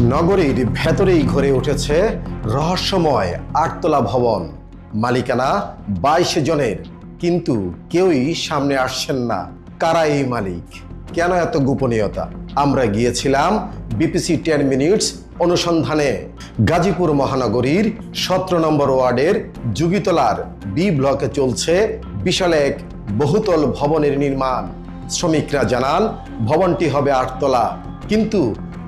নগরীর ভেতরেই ঘরে উঠেছে রহস্যময় আটতলা ভবন। মালিকানা বাইশ জনের, কিন্তু কেউই সামনে আসছেন না। কারা এই মালিক? কেন এত গোপনীয়তা? আমরা গিয়েছিলাম বিপিসি টেন মিনিটস অনুসন্ধানে। গাজীপুর মহানগরীর সতেরো নম্বর ওয়ার্ডের যুগিতলার বি ব্লকে চলছে বিশাল এক বহুতল ভবনের নির্মাণ। শ্রমিকরা জানান, ভবনটি হবে আটতলা, কিন্তু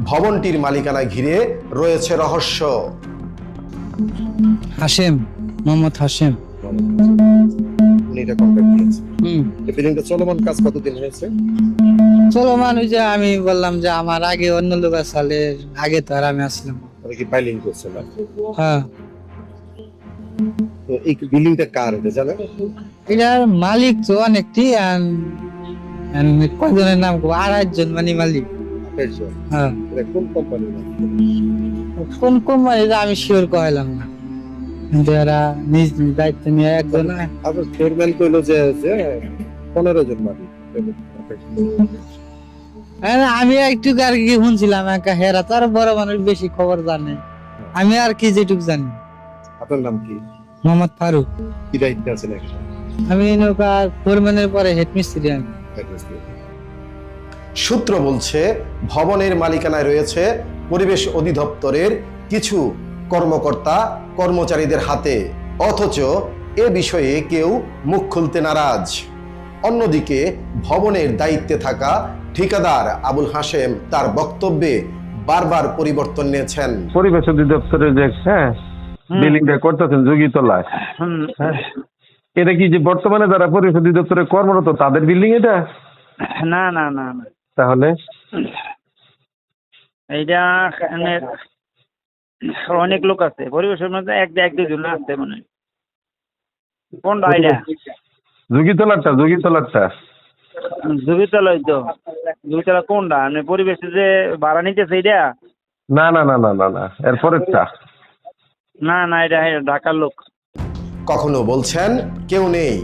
ভবনটির মালিকানা ঘিরে রয়েছে রহস্য। হাসেম মোহাম্মদ হাসেম এটা কন্ট্যাক্ট দিয়েছে হুম। বিল্ডিংটা চলমান কাজ কতদিন হয়েছে? চলো মানুষ যে আমি বললাম যে আমার আগে অন্য লোক আসলে আগে তো আর আমি আসলাম। মানে কি ফাইলিং করছে হ্যাঁ। তো এই বিল্ডিংটা কার এটা জানেন? এটার মালিক তো অনেকটি আর কয়জনের নাম কব আড়াই জন মানে মালিক। হ্যাঁ। কোন কোম্পানির কোন কোম্পানি আমি শিওর কইলাম না। কিন্তু এরা নিজ দায়িত্ব নিয়ে একজন চেয়ারম্যান কইলো যে পনেরো জন মালিক। হ্যাঁ, আমি একটু আর কি শুনছিলাম একা। হেরা তার বড় মানুষ বেশি খবর জানে। আমি আর কি যেটুক জানি। আপনার নাম কি? মোহাম্মদ ফারুক। কি দায়িত্বে আছেন আমি নৌকা ফোরম্যানের পরে হেড মিস্ত্রি আমি। সূত্র বলছে ভবনের মালিকানায় রয়েছে পরিবেশ অধিদপ্তরের কিছু কর্মকর্তা কর্মচারীদের হাতে। অথচ এ বিষয়ে কেউ মুখ খুলতে নারাজ। অন্যদিকে ভবনের দায়িত্বে থাকা ঠিকাদার আবুল হাশেম তার বক্তব্যে বারবার পরিবর্তন নিয়েছেন। পরিবেশ অধিদপ্তরে যে হ্যাঁ বিল্ডিংটা করতেছেন যোগীতলায়। হ্যাঁ এটা কি যে বর্তমানে যারা পরিবেশ অধিদপ্তরে কর্মরত তাদের বিল্ডিং এটা? না না না না। তাহলে? এইটা এখানে অনেক লোক আছে পরিবেশের মধ্যে এক এক দুজন আছে মনে হয়। কোনটা এটা যোগীতলারটা যোগীতলারটা দুবিতলা তো দুবিতলা কোনটা মানে পরিবেশে যে ভাড়া নিতেছে এইটা না না না না না না এরপরেরটা না না এটা এটা ঢাকার লোক। কখনো বলছেন কেউ নেই।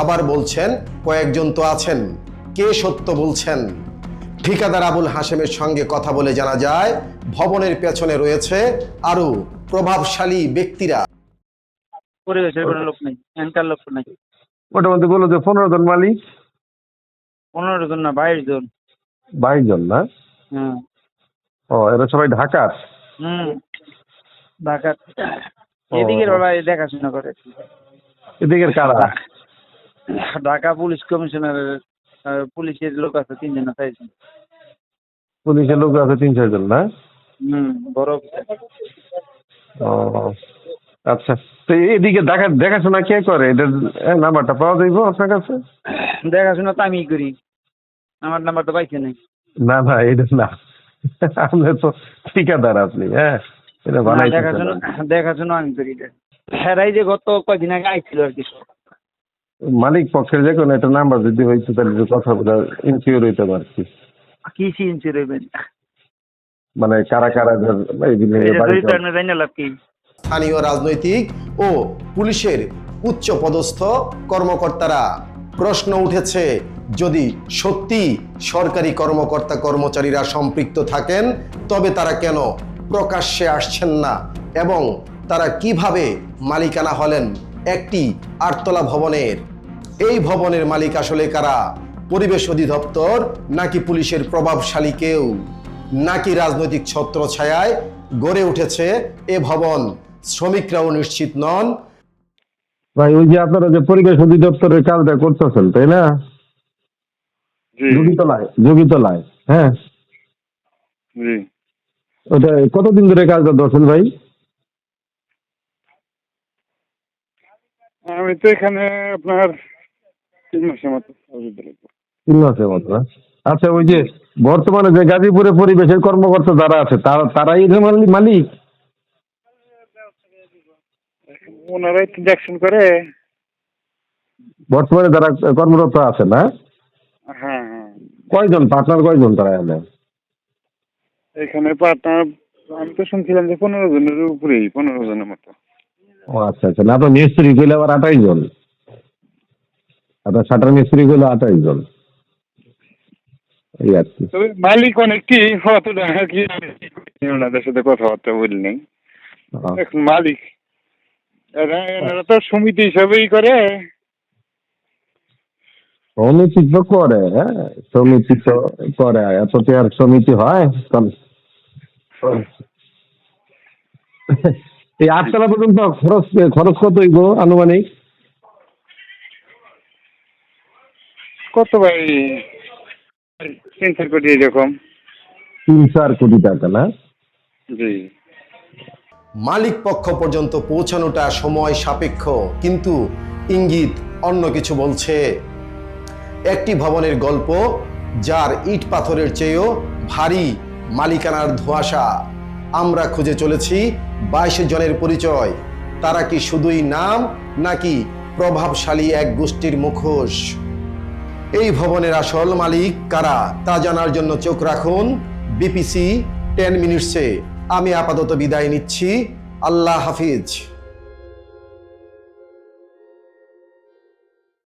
আবার বলছেন কয়েকজন তো আছেন। কে সত্য বলছেন? ঠিকাদার আবুল হাসেমের সঙ্গে কথা বলে জানা যায় ভবনের পেছনে রয়েছে আরও প্রভাবশালী ব্যক্তিরা। পরিবেশের কোনো লোক নেই এনকার লোক নেই। ওটার মধ্যে যে পনেরো জন মালিক। পনেরো জন না বাইশ জন। বাইশ জন না? হুম ও এরা সবাই ঢাকার? হুম ঢাকার। এদিকের ওরা দেখাশোনা করে। এদিকের কারা? ঢাকা পুলিশ কমিশনারের আহ, পুলিশের লোক আছে তিনজন চাইছেন পুলিশের লোক আছে তিন চারজন না? হুম বড় ও আচ্ছা। তো এদিকে দেখা দেখাশোনা কে করে? এটার নাম্বারটা পাওয়া যাইব আপনার কাছে? দেখাশোনা তো আমি করি। আমার নাম্বার তো পাইছে নাই? না না এটা না। আপনি তো ঠিকাদার আপনি হ্যাঁ? এটা বানাই দেখাশোনা দেখাশোনা আমি করি এটা। হেরাই যে গত কয়দিন আগে আইছিল আর কি। মালিক পক্ষের যে কোনো একটা নাম্বার যদি হয়েছে তাহলে কথা বলে ইনসিওর হইতে পারছি কি। সিএনসি রইবেন? মানে কারা কারা লাভ কি। স্থানীয় রাজনৈতিক ও পুলিশের উচ্চ পদস্থ কর্মকর্তারা প্রশ্ন উঠেছে যদি সত্যি সরকারি কর্মকর্তা কর্মচারীরা সম্পৃক্ত থাকেন তবে তারা কেন প্রকাশ্যে আসছেন না? এবং তারা কীভাবে মালিকানা হলেন? একটি আটতলা ভবনের। এই ভবনের মালিক আসলে কারা? পরিবেশ অধিদপ্তর নাকি পুলিশের প্রভাবশালী কেউ নাকি রাজনৈতিক ছত্র ছত্রছায়ায় গড়ে উঠেছে এ ভবন? শ্রমিকরাও নিশ্চিত নন। ভাই ওই যে আপনারা যে পরিবেশ অধিদপ্তরের কাজটা করতেছেন তাই না? যোগীতলায় যোগীতলায় হ্যাঁ? জি। ওটা কতদিন ধরে কাজটা ধরছেন ভাই? আমি তো এখানে আপনার তিন মাসের মতো তিন মাসের মতো আচ্ছা ওই যে বর্তমানে যে গাজীপুরে পরিবেশের কর্মকর্তা যারা আছে তারা তারাই যে মালিক? ওনারাই দেখশন করে। বর্তমানে যারা কর্মরত আছে না হ্যাঁ হ্যাঁ। কয়জন? পার্টনার কয়জন তারা এখানে? এখানে পার্টনার আমি তো শুনছিলাম যে পনেরো জনের উপরেই পনেরো জনের মতো। ও আচ্ছা আচ্ছা। না তো মিস্ত্রি কইলে আবার আঠাইশ জন। আপনার শাটার মিস্ত্রি কইলে আঠাইশ জন। এই আর কি তবে মালিক অনেকটি অতটা কি আমি ওনাদের সাথে কথাবার্তা বলি নাই হ্যাঁ। এখন মালিক এরা এনারা তো সমিতি হিসাবেই করে। সমিতি তো করে হ্যাঁ সমিতি তো করে। এত কি আর সমিতি হয়? এই আটতলা পর্যন্ত খরচ খরচ কত হইব আনুমানিক? কত ভাই? তিন চার কোটি এরকম। তিন চার কোটি টাকা না? জি। মালিক পক্ষ পর্যন্ত পৌঁছানোটা সময় সাপেক্ষ কিন্তু ইঙ্গিত অন্য কিছু বলছে। একটি ভবনের গল্প যার ইট পাথরের চেয়েও ভারী মালিকানার ধোঁয়াশা। আমরা খুঁজে চলেছি বাইশ জনের পরিচয়। তারা কি শুধুই নাম নাকি প্রভাবশালী এক গোষ্ঠীর মুখোশ? এই ভবনের আসল মালিক কারা তা জানার জন্য চোখ রাখুন বিপিসি টেন মিনিটসে। আমি আপাতত বিদায় নিচ্ছি। আল্লাহ হাফিজ।